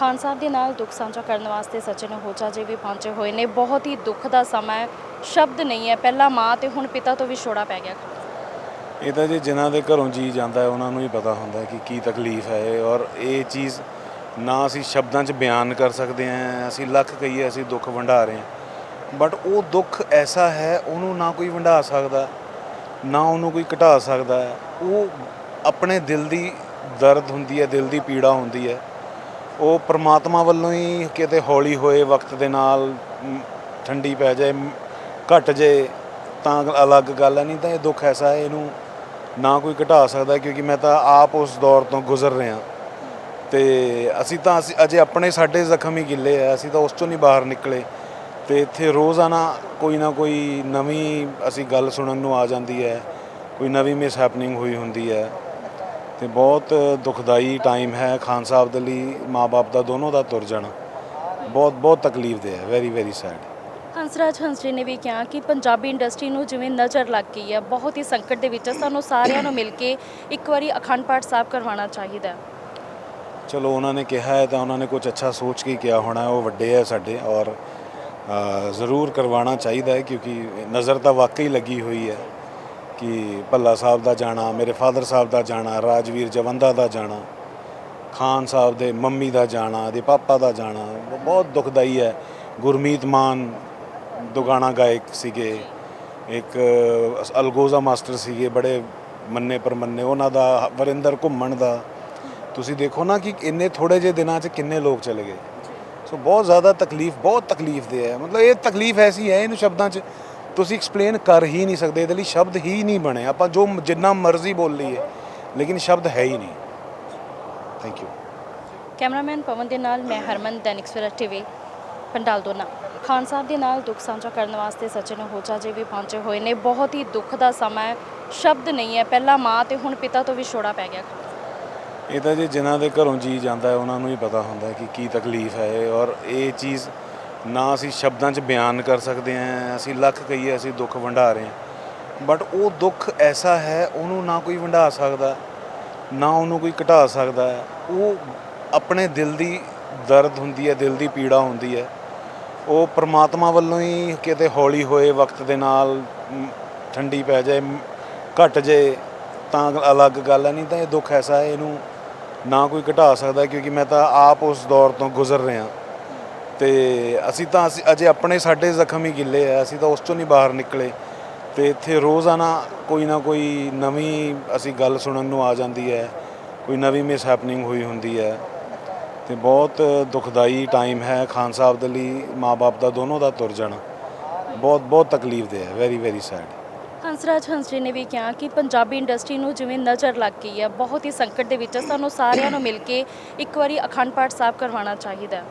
ਖਾਨ ਸਾਹਿਬ ਦੇ ਨਾਲ ਦੁੱਖ ਸਾਂਝਾ ਕਰਨ ਵਾਸਤੇ ਸਚਿਨ ਹੋਜਾ ਜੀ ਵੀ ਪਹੁੰਚੇ ਹੋਏ ਨੇ। ਬਹੁਤ ਹੀ ਦੁੱਖ ਦਾ ਸਮਾਂ ਹੈ, ਸ਼ਬਦ ਨਹੀਂ ਹੈ। ਪਹਿਲਾਂ ਮਾਂ ਤੇ ਹੁਣ ਪਿਤਾ ਤੋਂ ਵੀ ਛੋੜਾ ਪੈ ਗਿਆ। ਇਹ ਤਾਂ ਜੀ ਜਿਨ੍ਹਾਂ ਦੇ ਘਰੋਂ ਜੀ ਜਾਂਦਾ ਹੈ, ਉਹਨਾਂ ਨੂੰ ਹੀ ਪਤਾ ਹੁੰਦਾ ਕਿ ਕੀ ਤਕਲੀਫ ਹੈ ਇਹ। ਔਰ ਇਹ ਚੀਜ਼ ਨਾ ਅਸੀਂ ਸ਼ਬਦਾਂ 'ਚ ਬਿਆਨ ਕਰ ਸਕਦੇ ਹਾਂ, ਅਸੀਂ ਲੱਖ ਕਹੀਏ ਅਸੀਂ ਦੁੱਖ ਵੰਡਾ ਰਹੇ ਹਾਂ। ਬਟ ਉਹ ਦੁੱਖ ਐਸਾ ਹੈ, ਉਹਨੂੰ ਨਾ ਕੋਈ ਵੰਡਾ ਸਕਦਾ, ਨਾ ਉਹਨੂੰ ਕੋਈ ਘਟਾ ਸਕਦਾ। ਉਹ ਆਪਣੇ ਦਿਲ ਦੀ ਦਰਦ ਹੁੰਦੀ ਹੈ, ਦਿਲ ਦੀ ਪੀੜਾ ਹੁੰਦੀ ਹੈ। ਉਹ ਪ੍ਰਮਾਤਮਾ ਵੱਲੋਂ ਹੀ ਕਿਤੇ ਹੌਲੀ ਹੋਏ ਵਕਤ ਦੇ ਨਾਲ ਠੰਡੀ ਪੈ ਜਾਏ ਮ, ਘਟ ਜੇ ਤਾਂ ਅਲੱਗ ਗੱਲ ਹੈ। ਨਹੀਂ ਤਾਂ ਇਹ ਦੁੱਖ ਐਸਾ ਹੈ ਇਹਨੂੰ ਨਾ ਕੋਈ ਘਟਾ ਸਕਦਾ ਕਿਉਂਕਿ ਮੈਂ ਤਾਂ ਆਪ ਉਸ ਦੌਰ ਤੋਂ ਗੁਜ਼ਰ ਰਿਹਾ। ਤੇ ਅਸੀਂ ਤਾਂ ਅਸੀਂ ਅਜੇ ਆਪਣੇ ਸਾਡੇ ਜ਼ਖਮ ਹੀ ਗਿੱਲੇ ਆ ਅਸੀਂ ਤਾਂ ਉਸ ਤੋਂ ਨਹੀਂ ਬਾਹਰ ਨਿਕਲੇ। ਤੇ ਇੱਥੇ ਰੋਜ਼ਾਨਾ ਕੋਈ ਨਾ ਕੋਈ ਨਵੀਂ ਅਸੀਂ ਗੱਲ ਸੁਣਨ ਨੂੰ ਆ ਜਾਂਦੀ ਹੈ ਕੋਈ ਨਵੀਂ ਮਿਸ ਹੈਪਨਿੰਗ ਹੋਈ ਹੁੰਦੀ ਹੈ। ਤੇ ਬਹੁਤ ਦੁਖਦਾਈ ਟਾਈਮ ਹੈ ਖਾਨ ਸਾਹਿਬ ਦੇ ਲਈ ਮਾਪੇ ਦਾ ਦੋਨੋਂ ਦਾ ਤੁਰ ਜਾਣਾ। ਬਹੁਤ ਬਹੁਤ ਤਕਲੀਫ ਦੇ ਹੈ ਵੈਰੀ ਵੈਰੀ ਸੈਡ ਹੰਸਰਾਜ ਹੰਸਰੀ ਨੇ ਵੀ ਕਿਹਾ ਕਿ ਪੰਜਾਬੀ ਇੰਡਸਟਰੀ ਨੂੰ ਜਿਵੇਂ ਨਜ਼ਰ ਲੱਗ ਗਈ ਹੈ ਬਹੁਤ ਹੀ ਸੰਕਟ ਦੇ ਵਿੱਚ ਹੈ। ਸਾਨੂੰ ਸਾਰਿਆਂ ਨੂੰ ਮਿਲ ਕੇ ਇੱਕ ਵਾਰੀ ਅਖੰਡ ਪਾਠ ਸਾਹਿਬ ਕਰਵਾਉਣਾ ਚਾਹੀਦਾ ਹੈ। ਚਲੋ ਉਹਨਾਂ ਨੇ ਕਿਹਾ ਹੈ ਤਾਂ ਉਹਨਾਂ ਨੇ ਕੁਝ ਅੱਛਾ ਸੋਚ ਕੇ ਕਿਹਾ ਹੋਣਾ ਉਹ ਵੱਡੇ ਹੈ ਸਾਡੇ ਔਰ ਜ਼ਰੂਰ ਕਰਵਾਉਣਾ ਚਾਹੀਦਾ ਹੈ ਕਿਉਂਕਿ ਨਜ਼ਰ ਤਾਂ ਵਾਕਈ ਲੱਗੀ ਹੋਈ ਹੈ। ਕਿ ਭੱਲਾ ਸਾਹਿਬ ਦਾ ਜਾਣਾ ਮੇਰੇ ਫਾਦਰ ਸਾਹਿਬ ਦਾ ਜਾਣਾ ਰਾਜਵੀਰ ਜਵੰਦਾ ਦਾ ਜਾਣਾ ਖਾਨ ਸਾਹਿਬ ਦੇ ਮੰਮੀ ਦਾ ਜਾਣਾ ਦੇ ਪਾਪਾ ਦਾ ਜਾਣਾ ਬਹੁਤ ਦੁਖਦਾਈ ਹੈ। ਗੁਰਮੀਤ ਮਾਨ ਦੁਗਾਣਾ ਗਾਇਕ ਸੀਗੇ ਇੱਕ ਅਲਗੋਜ਼ਾ ਮਾਸਟਰ ਸੀਗੇ ਬੜੇ ਮੰਨੇ ਪਰਮੰਨੇ ਉਹਨਾਂ ਦਾ ਵਰਿੰਦਰ ਘੁੰਮਣ ਦਾ। ਤੁਸੀਂ ਦੇਖੋ ਨਾ ਕਿ ਇੰਨੇ ਥੋੜੇ ਜਿਹੇ ਦਿਨਾਂ 'ਚ ਕਿੰਨੇ ਲੋਕ ਚਲੇ ਗਏ। ਸੋ ਬਹੁਤ ਜ਼ਿਆਦਾ ਤਕਲੀਫ ਬਹੁਤ ਤਕਲੀਫ ਦੇ ਹੈ। ਮਤਲਬ ਇਹ ਤਕਲੀਫ ਐਸੀ ਹੈ ਇਹਨੂੰ ਸ਼ਬਦਾਂ 'ਚ ਤੁਸੀਂ ਐਕਸਪਲੇਨ ਕਰ ਹੀ ਨਹੀਂ ਸਕਦੇ ਇਹਦੇ ਲਈ ਸ਼ਬਦ ਹੀ ਨਹੀਂ ਬਣੇ। ਆਪਾਂ ਜੋ ਜਿੰਨਾ ਮਰਜ਼ੀ ਬੋਲ ਲਈਏ ਲੇਕਿਨ ਸ਼ਬਦ ਹੈ ਹੀ ਨਹੀਂ। ਥੈਂਕ ਯੂ ਕੈਮਰਾਮੈਨ ਪਵਨ ਦੇ ਨਾਲ ਮੈਂ ਹਰਮਨ ਦੈਨਿਕ ਸਵੇਰਾ ਟੀਵੀ ਪੰਡਾਲ ਦੋਨਾ। ਖਾਨ ਸਾਹਿਬ ਦੇ ਨਾਲ ਦੁੱਖ ਸਾਂਝਾ ਕਰਨ ਵਾਸਤੇ ਸਚਿਨ ਹੋਜਾ ਜੀ ਵੀ ਪਹੁੰਚੇ ਹੋਏ ਨੇ। ਬਹੁਤ ਹੀ ਦੁੱਖ ਦਾ ਸਮਾਂ ਹੈ ਸ਼ਬਦ ਨਹੀਂ ਹੈ। ਪਹਿਲਾਂ ਮਾਂ ਤੇ ਹੁਣ ਪਿਤਾ ਤੋਂ ਵਿਛੋੜਾ ਪੈ ਗਿਆ। ਇਹ ਤਾਂ ਜੀ ਜਿਨ੍ਹਾਂ ਦੇ ਘਰੋਂ ਜੀ ਜਾਂਦਾ ਹੈ ਉਹਨਾਂ ਨੂੰ ਹੀ ਪਤਾ ਹੁੰਦਾ ਕਿ ਕੀ ਤਕਲੀਫ ਹੈ। ਔਰ ਇਹ ਚੀਜ਼ ਨਾ ਅਸੀਂ ਸ਼ਬਦਾਂ 'ਚ ਬਿਆਨ ਕਰ ਸਕਦੇ ਹਾਂ ਅਸੀਂ ਲੱਖ ਕਹੀਏ ਅਸੀਂ ਦੁੱਖ ਵੰਡਾ ਰਹੇ ਹਾਂ। ਬਟ ਉਹ ਦੁੱਖ ਐਸਾ ਹੈ ਉਹਨੂੰ ਨਾ ਕੋਈ ਵੰਡਾ ਸਕਦਾ ਨਾ ਉਹਨੂੰ ਕੋਈ ਘਟਾ ਸਕਦਾ। ਉਹ ਆਪਣੇ ਦਿਲ ਦੀ ਦਰਦ ਹੁੰਦੀ ਹੈ ਦਿਲ ਦੀ ਪੀੜਾ ਹੁੰਦੀ ਹੈ। ਉਹ ਪ੍ਰਮਾਤਮਾ ਵੱਲੋਂ ਹੀ ਕਿਤੇ ਹੌਲੀ ਹੋਏ ਵਕਤ ਦੇ ਨਾਲ ਠੰਡੀ ਪੈ ਜਾਏ ਮ, ਘਟ ਜੇ ਤਾਂ ਅਲੱਗ ਗੱਲ ਹੈ। ਨਹੀਂ ਤਾਂ ਇਹ ਦੁੱਖ ਐਸਾ ਹੈ ਇਹਨੂੰ ਨਾ ਕੋਈ ਘਟਾ ਸਕਦਾ ਕਿਉਂਕਿ ਮੈਂ ਤਾਂ ਆਪ ਉਸ ਦੌਰ ਤੋਂ ਗੁਜ਼ਰ ਰਿਹਾ। ਤੇ ਅਸੀਂ ਤਾਂ ਅਸੀਂ ਅਜੇ ਆਪਣੇ ਸਾਡੇ ਜ਼ਖਮ ਹੀ ਗਿੱਲੇ ਆ, ਅਸੀਂ ਤਾਂ ਉਸ ਤੋਂ ਨਹੀਂ ਬਾਹਰ ਨਿਕਲੇ। ਤੇ ਇੱਥੇ ਰੋਜ਼ਾਨਾ ਕੋਈ ਨਾ ਕੋਈ ਨਵੀਂ ਅਸੀਂ ਗੱਲ ਸੁਣਨ ਨੂੰ ਆ ਜਾਂਦੀ ਹੈ, ਕੋਈ ਨਵੀਂ ਮਿਸ ਹੈਪਨਿੰਗ ਹੋਈ ਹੁੰਦੀ ਹੈ। ਤੇ ਬਹੁਤ ਦੁਖਦਾਈ ਟਾਈਮ ਹੈ ਖਾਨ ਸਾਹਿਬ ਦੇ ਲਈ ਮਾਪੇ ਦਾ, ਦੋਨੋਂ ਦਾ ਤੁਰ ਜਾਣਾ। ਬਹੁਤ ਬਹੁਤ ਤਕਲੀਫ ਦੇ ਹੈ ਵੈਰੀ ਵੈਰੀ ਸੈਡ ਹੰਸਰਾਜ ਹੰਸਰੀ ਨੇ ਵੀ ਕਿਹਾ ਕਿ ਪੰਜਾਬੀ ਇੰਡਸਟਰੀ ਨੂੰ ਜਿਵੇਂ ਨਜ਼ਰ ਲੱਗ ਗਈ ਹੈ, ਬਹੁਤ ਹੀ ਸੰਕਟ ਦੇ ਵਿੱਚ ਸਾਨੂੰ ਸਾਰਿਆਂ ਨੂੰ ਮਿਲ ਕੇ ਇੱਕ ਵਾਰੀ ਅਖੰਡ ਪਾਠ ਸਾਹਿਬ ਕਰਵਾਉਣਾ ਚਾਹੀਦਾ ਹੈ।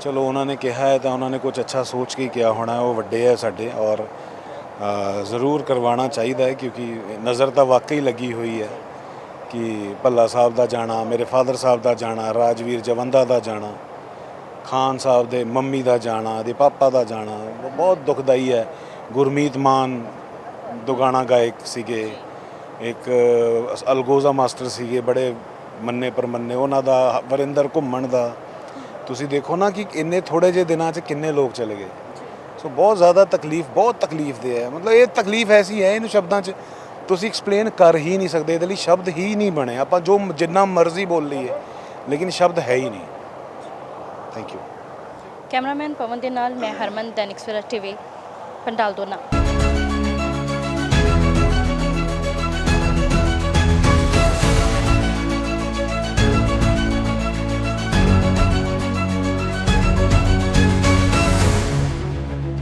ਚਲੋ ਉਹਨਾਂ ਨੇ ਕਿਹਾ ਹੈ ਤਾਂ ਉਹਨਾਂ ਨੇ ਕੁਝ ਅੱਛਾ ਸੋਚ ਕੇ ਕਿਹਾ ਹੋਣਾ, ਉਹ ਵੱਡੇ ਹੈ ਸਾਡੇ ਔਰ ਜ਼ਰੂਰ ਕਰਵਾਉਣਾ ਚਾਹੀਦਾ ਹੈ ਕਿਉਂਕਿ ਨਜ਼ਰ ਤਾਂ ਵਾਕਈ ਲੱਗੀ ਹੋਈ ਹੈ ਕਿ ਭੱਲਾ ਸਾਹਿਬ ਦਾ ਜਾਣਾ, ਮੇਰੇ ਫਾਦਰ ਸਾਹਿਬ ਦਾ ਜਾਣਾ, ਰਾਜਵੀਰ ਜਵੰਦਾ ਦਾ ਜਾਣਾ, ਖਾਨ ਸਾਹਿਬ ਦੇ ਮੰਮੀ ਦਾ ਜਾਣਾ, ਦੇ ਪਾਪਾ ਦਾ ਜਾਣਾ, ਬਹੁਤ ਦੁਖਦਾਈ ਹੈ। ਗੁਰਮੀਤ ਮਾਨ ਦੁਗਾਣਾ ਗਾਇਕ ਸੀਗੇ, ਇੱਕ ਅਲਗੋਜ਼ਾ ਮਾਸਟਰ ਸੀਗੇ, ਬੜੇ ਮੰਨੇ ਪਰਮੰਨੇ ਉਹਨਾਂ ਦਾ ਵਰਿੰਦਰ ਘੁੰਮਣ ਦਾ ਤੁਸੀਂ ਦੇਖੋ ਨਾ ਕਿ ਇੰਨੇ ਥੋੜੇ ਜਿਹੇ ਦਿਨਾਂ 'ਚ ਕਿੰਨੇ ਲੋਕ ਚਲੇ ਗਏ। ਸੋ ਬਹੁਤ ਜ਼ਿਆਦਾ ਤਕਲੀਫ, ਬਹੁਤ ਤਕਲੀਫ ਦੇ ਹੈ। ਮਤਲਬ ਇਹ ਤਕਲੀਫ ਐਸੀ ਹੈ ਇਹਨੂੰ ਸ਼ਬਦਾਂ 'ਚ ਤੁਸੀਂ ਐਕਸਪਲੇਨ ਕਰ ਹੀ ਨਹੀਂ ਸਕਦੇ, ਇਹਦੇ ਲਈ ਸ਼ਬਦ ਹੀ ਨਹੀਂ ਬਣੇ। ਆਪਾਂ ਜੋ ਜਿੰਨਾ ਮਰਜ਼ੀ ਬੋਲ ਲਈਏ, ਲੇਕਿਨ ਸ਼ਬਦ ਹੈ ਹੀ ਨਹੀਂ। ਥੈਂਕ ਯੂ ਕੈਮਰਾਮੈਨ ਪਵਨ ਦੇ ਨਾਲ ਮੈਂ ਹਰਮਨ, ਦੈਨਿਕ ਸਵੇਰਾ ਟੀਵੀ, ਪੰਡਾਲ ਦੋਨਾ।